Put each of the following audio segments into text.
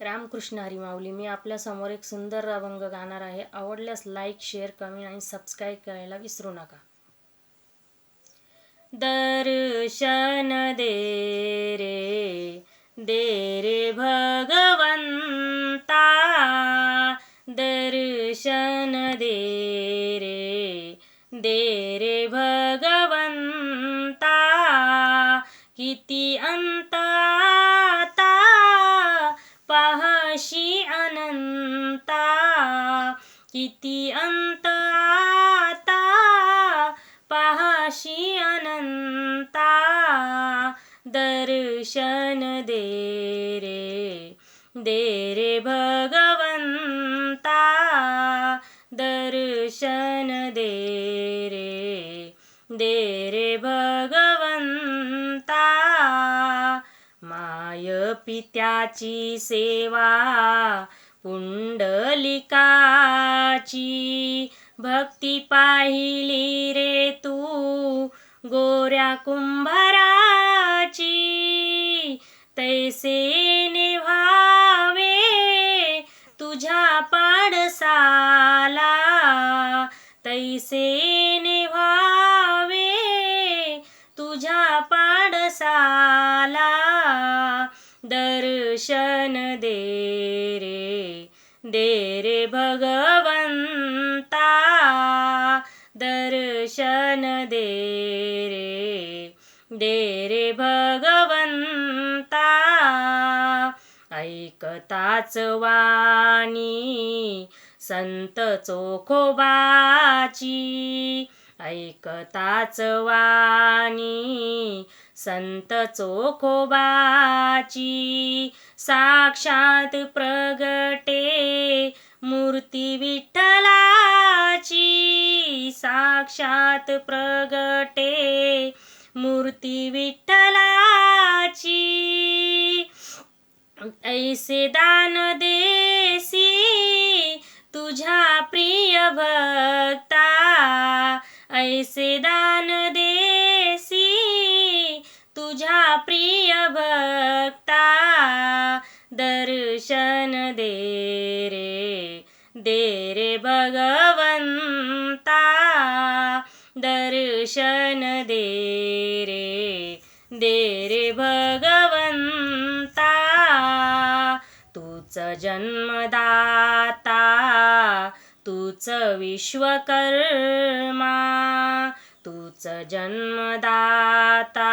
रामकृष्ण हरी माऊली मी आपल्यासमोर एक सुंदर अभंग गाणार आहे. आवडल्यास लाईक शेअर कमेंट आणि सबस्क्राईब करायला विसरू नका. दर्शन दे रे दे रे भगवंता. दर्शन दे रे दे रे भगवंता. किती अंता किती अंत आता? पाहाशी अनंता. दर्शन दे रे दे रे भगवंता. दर्शन दे रे दे रे भगवंता. माय पित्याची सेवा पुंडलिकाची भक्ती पाहिली रे तू गोऱ्या कुंभाराची. तैसे निभावे तुझ्या पाडसाला तैसे निभावे तुझ्या पाडसाला. दर्शन दे रे. दे रे भगवंता दर्शन दे रे दे रे भगवंता. ऐकताच वाणी संत चोखोबाची. ऐकताच वाणी संत चोखोबाची. साक्षात प्रग ती विठ्ठलाची साक्षात प्रगटे. मूर्ती विठ्ठलाची ऐसे दान देसी तुझ्या प्रिय भक्ता. ऐसे दान देसी तुझ्या प्रिय भक्ता. दर्शन दे दे रे भगवंता दर्शन दे रे दे रे भगवंता तूच जन्मदाता तूच विश्वकर्मा तूच जन्मदाता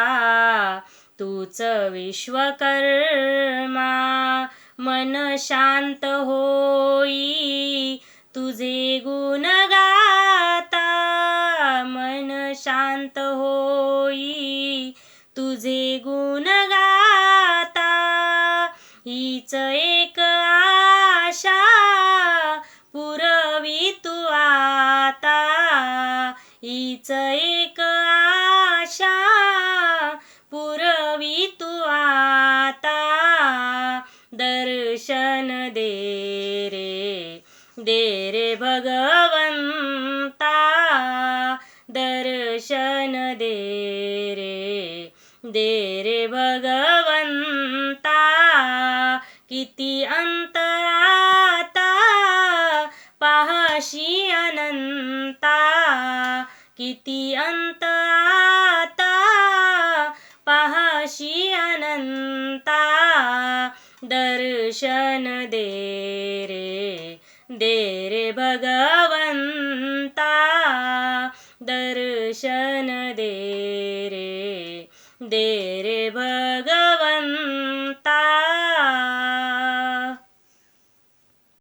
तूच विश्वकर्मा मन शांत होई तुझे गुण गाता. मन शांत होई तुझे गुण गाता. हीच एक आशा पुरवी तू आता. हीच दर्शन दे रे दे रे भगवंता. दर्शन दे रे दे रे भगवंता. किती अंतराता आता पाहशी अनंता. किती अंतरा दर्शन दे रे दे रे भगवंता. दर्शन दे रे दे रे